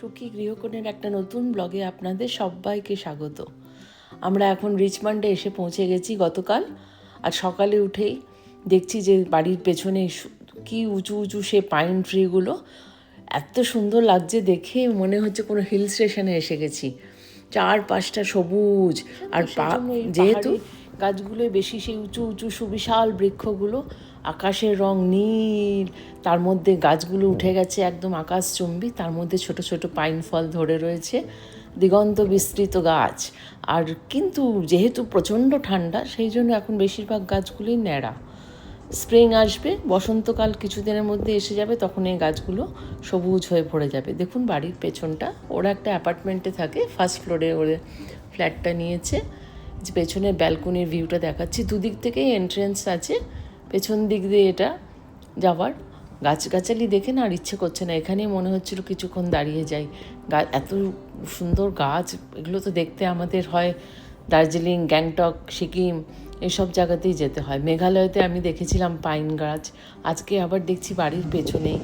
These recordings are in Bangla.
সুখী গৃহকোণের একটা নতুন ব্লগে আপনাদের সবাইকে স্বাগত। আমরা এখন রিচমন্ডে এসে পৌঁছে গেছি গতকাল আর সকালে উঠেই দেখছি যে বাড়ির পেছনে কি উঁচু উঁচু সে পাইন ট্রিগুলো এত সুন্দর লাগছে দেখে মনে হচ্ছে কোনো হিল স্টেশনে এসে গেছি। চার পাঁচটা সবুজ আর যেহেতু গাছগুলো বেশি সেই উঁচু উঁচু সুবিশাল বৃক্ষগুলো, আকাশের রং নীল, তার মধ্যে গাছগুলো উঠে গেছে একদম আকাশচুম্বী, তার মধ্যে ছোট ছোট পাইন ফল ধরে রয়েছে, দিগন্ত বিস্তৃত গাছ। আর কিন্তু যেহেতু প্রচণ্ড ঠান্ডা, সেই জন্য এখন বেশিরভাগ গাছগুলোই ন্যাড়া। স্প্রিং আসবে, বসন্তকাল কিছুদিনের মধ্যে এসে যাবে, তখন এই গাছগুলো সবুজ হয়ে ভরে যাবে। দেখুন বাড়ির পেছনটা, ওরা একটা অ্যাপার্টমেন্টে থাকে, ফার্স্ট ফ্লোরে ওরা ফ্ল্যাটটা নিয়েছে। পেছনের ব্যালকনির ভিউটা দেখাচ্ছি, দুদিক থেকেই এন্ট্রেন্স আছে। পেছন দিক দিয়ে এটা যাওয়ার। গাছগাছালি দেখে না আর ইচ্ছে করছে না। এখানেই মনে হচ্ছিল কিছুক্ষণ দাঁড়িয়ে যাই। গা, এত সুন্দর গাছ, এগুলো তো দেখতে আমাদের হয় দার্জিলিং, গ্যাংটক, সিকিম, এসব জায়গাতেই যেতে হয়। মেঘালয়তে আমি দেখেছিলাম পাইন গাছ। আজকে আবার দেখছি বাড়ির পেছনেই।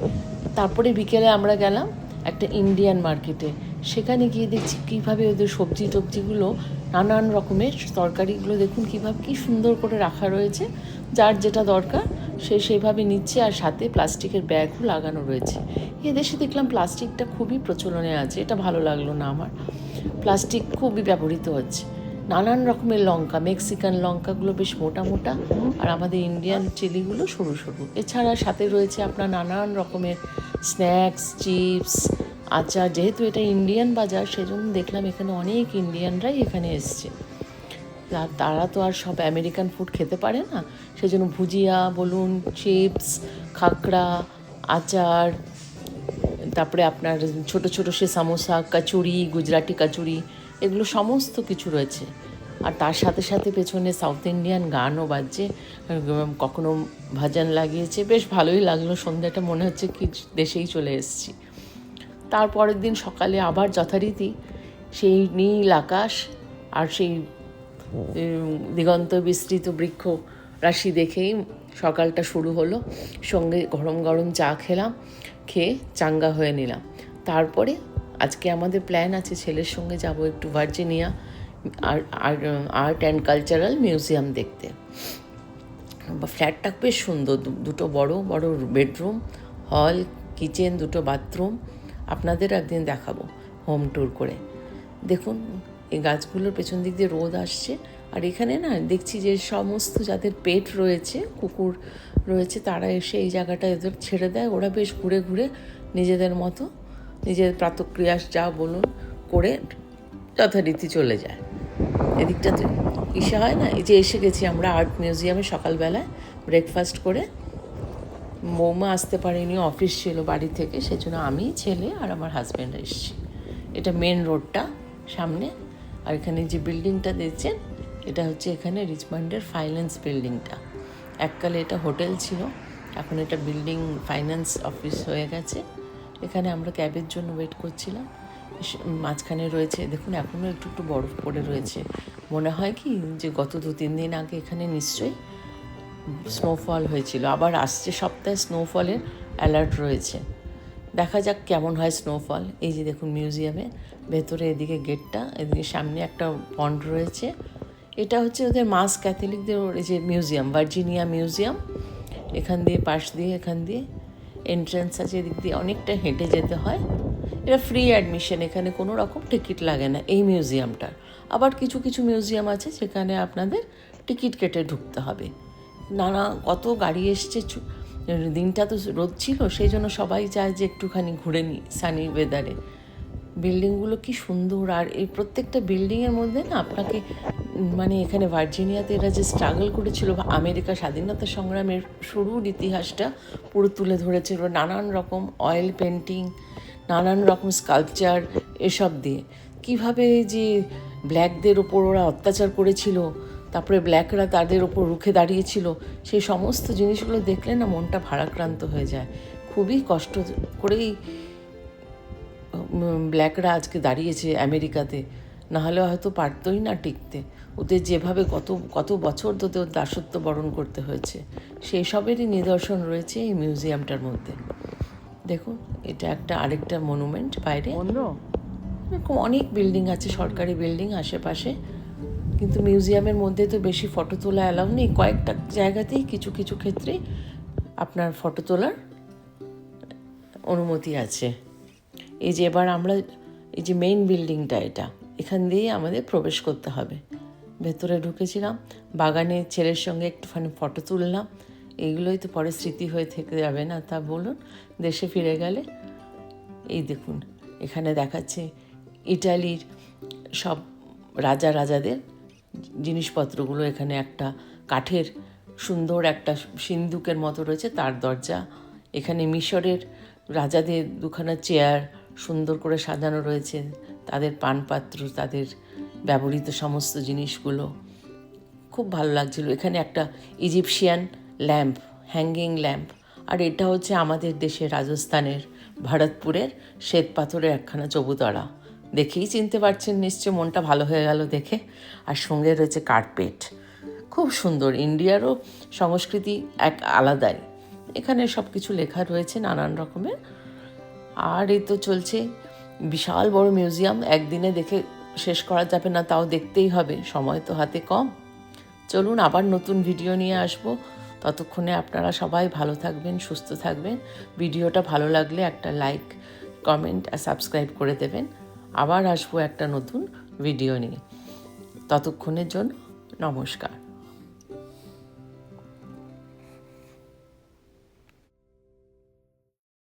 তারপরে বিকেলে আমরা গেলাম একটা ইন্ডিয়ান মার্কেটে সেখানে গিয়ে দেখছি কীভাবে ওদের সবজি টবজিগুলো নানান রকমের তরকারিগুলো দেখুন কীভাবে কী সুন্দর করে রাখা রয়েছে। যার যেটা দরকার, সে সেভাবে নিচ্ছে আর সাথে প্লাস্টিকের ব্যাগও লাগানো রয়েছে। এদেশে দেখলাম প্লাস্টিকটা খুবই প্রচলনে আছে, এটা ভালো লাগল না আমার। প্লাস্টিক খুবই ব্যবহৃত হচ্ছে। নানান রকমের লঙ্কা, মেক্সিকান লঙ্কাগুলো বেশ মোটা মোটা আর আমাদের ইন্ডিয়ান চিলিগুলো সরু সরু। এছাড়া সাথে রয়েছে আপনার নানান রকমের স্ন্যাক্স, চিপস আচার, যেহেতু এটা ইন্ডিয়ান বাজার, সেজন্য দেখলাম এখানে অনেক ইন্ডিয়ানরাই এখানে এসছে। তারা তো আর সব আমেরিকান ফুড খেতে পারে না। সেজন্য ভুজিয়া বলুন চিপস খাকড়া, আচার, তারপরে আপনার ছোট ছোট সে সামোসা, কচুরি, গুজরাটি কচুরি, এগুলো সমস্ত কিছু রয়েছে। আর তার সাথে সাথে পেছনে সাউথ ইন্ডিয়ান গানও বাজছে। কখনো ভাজন লাগিয়েছে। বেশ ভালোই লাগল। সন্ধ্যাটা মনে হচ্ছে কি দেশেই চলে এসেছি। তারপরের দিন সকালে আবার যথারীতি সেই নীল আকাশ আর সেই দিগন্ত বিস্তৃত বৃক্ষ রাশি দেখেই সকালটা শুরু হলো। সঙ্গে গরম গরম চা খেলাম, খেয়ে চাঙ্গা হয়ে নিলাম। তারপরে আজকে আমাদের প্ল্যান আছে ছেলের সঙ্গে যাব একটু ভার্জিনিয়া আর আর্ট অ্যান্ড কালচারাল মিউজিয়াম দেখতে। ফ্ল্যাটটা বেশ সুন্দর দুটো বড় বড় বেডরুম, হল, কিচেন, দুটো বাথরুম। আপনাদের একদিন দেখাবো হোম ট্যুর করে। দেখুন, এই গাছগুলোর পেছন দিক দিয়ে রোদ আসছে, আর এখানে না দেখছি যে সমস্ত যাদের পেট রয়েছে, কুকুর রয়েছে, তারা এসে এই জায়গাটা এদের ছেড়ে দেয়। ওরা বেশ ঘুরে ঘুরে নিজেদের মতো, নিজের প্রাতক্রিয়া যা বলুন করে যথারীতি চলে যায়। এদিকটাতে, ইসে হয় না? এই যে এসে গেছি আমরা আর্ট মিউজিয়ামে সকালবেলায় ব্রেকফাস্ট করে। বৌমা আসতে পারেনি, অফিস ছিল বাড়ি থেকে, সেজন্য আমি, ছেলে আর আমার হাজব্যান্ড এসেছি। এটা মেন রোডটা সামনে, আর এখানে যে বিল্ডিংটা দেখছেন, এটা হচ্ছে এখানে রিচমন্ডের ফাইন্যান্স বিল্ডিংটা এককালে এটা হোটেল ছিল, এখন এটা বিল্ডিং ফাইন্যান্স অফিস হয়ে গেছে। এখানে আমরা ক্যাবের জন্য ওয়েট করছিলাম। মাঝখানে রয়েছে, দেখুন এখনও একটু একটু বরফ পড়ে রয়েছে। মনে হয় কি, যে গত দু তিন দিন আগে এখানে নিশ্চয়ই স্নোফল হয়েছিল। আবার আসছে সপ্তাহে স্নোফলের অ্যালার্ট রয়েছে। দেখা যাক কেমন হয় স্নোফল এই যে দেখুন মিউজিয়ামে ভেতরে এদিকে গেটটা এদিকে সামনে একটা পন্ড রয়েছে। এটা হচ্ছে ওদের মাস ক্যাথলিকদের যে মিউজিয়াম ভার্জিনিয়া মিউজিয়াম এখান দিয়ে, পাশ দিয়ে, এখান দিয়ে এন্ট্রান্স আছে, এদিক দিয়ে অনেকটা হেঁটে যেতে হয়। এটা ফ্রি অ্যাডমিশন এখানে কোনো রকম টিকিট লাগে না এই মিউজিয়ামটার আবার কিছু কিছু মিউজিয়াম আছে যেখানে আপনাদের টিকিট কেটে ঢুকতে হবে। নানা, কত গাড়ি এসছে দিনটা তো রোদ ছিল, সেই জন্য সবাই চায় যে একটুখানি ঘুরে নিই সানি ওয়েদারে বিল্ডিংগুলো কি সুন্দর, আর এই প্রত্যেকটা বিল্ডিংয়ের মধ্যে না আপনাকে মানে এখানে ভার্জিনিয়াতে এরা যে স্ট্রাগল করেছিল বা আমেরিকা স্বাধীনতা সংগ্রামের শুরুর ইতিহাসটা পুরো তুলে ধরেছিল, নানান রকম অয়েল পেন্টিং নানান রকম স্কাল্পচার এসব দিয়ে। কীভাবে যে ব্ল্যাকদের ওপর ওরা অত্যাচার করেছিল তারপরে ব্ল্যাকরা তাদের ওপর রুখে দাঁড়িয়েছিল। সেই সমস্ত জিনিসগুলো দেখলে না মনটা ভারাক্রান্ত হয়ে যায়। খুবই কষ্ট করেই ব্ল্যাকরা আজকে দাঁড়িয়েছে আমেরিকাতে। নাহলে হয়তো পারতই না টিকতে। ওদের যেভাবে কত কত বছর তো ওদের দাসত্ব বরণ করতে হয়েছে। সেই সবেরই নিদর্শন রয়েছে এই মিউজিয়ামটার মধ্যে। দেখুন এটা একটা আরেকটা মনুমেন্ট বাইরে। অন্য? এরকম অনেক বিল্ডিং আছে সরকারি বিল্ডিং আশেপাশে। কিন্তু মিউজিয়ামের মধ্যে তো বেশি ফটো তোলা অ্যালাউ নেই। কয়েকটা জায়গাতেই কিছু কিছু ক্ষেত্রে আপনার ফটো তোলার অনুমতি আছে। এই যে এবার আমরা, এই যে মেইন বিল্ডিংটা এটা, এখান দিয়েই আমাদের প্রবেশ করতে হবে। ভেতরে ঢুকেছিলাম, বাগানে ছেলের সঙ্গে একটুখানি ফটো তুললাম। এইগুলোই তো পরে স্মৃতি হয়ে থেকে যাবে না, তা বলুন, দেশে ফিরে গেলে। এই দেখুন, এখানে দেখাচ্ছে ইটালির সব রাজা, রাজাদের জিনিসপত্রগুলো এখানে একটা কাঠের সুন্দর একটা সিন্দুকের মতো রয়েছে, তার দরজা। এখানে মিশরের রাজাদের দুখানা চেয়ার সুন্দর করে সাজানো রয়েছে, তাদের পানপাত্র, তাদের ব্যবহৃত সমস্ত জিনিসগুলো। খুব ভালো লাগছিল। এখানে একটা ইজিপশিয়ান ল্যাম্প, হ্যাঙ্গিং ল্যাম্প। আর এটা হচ্ছে আমাদের দেশের রাজস্থানের, ভারতপুরের শ্বেত পাথরের একখানা চবুতরা দেখেই চিনতে পারছেন নিশ্চয় মনটা ভালো হয়ে গেল দেখে। আর সঙ্গে রয়েছে কার্পেট। খুব সুন্দর, ইন্ডিয়ারও সংস্কৃতি এক আলাদাই। এখানে সব কিছু লেখা রয়েছে নানান রকমের। আর এই তো চলছে বিশাল বড় মিউজিয়াম, একদিনে দেখে শেষ করা যাবে না, তাও দেখতেই হবে, সময় তো হাতে কম। চলুন আবার নতুন ভিডিও নিয়ে আসব। ততক্ষণে আপনারা সবাই ভালো থাকবেন, সুস্থ থাকবেন। ভিডিওটা ভালো লাগলে একটা লাইক, কমেন্ট আর সাবস্ক্রাইব করে দেবেন। আবার আসব একটা নতুন ভিডিও নিয়ে। ততক্ষণের জন্য নমস্কার।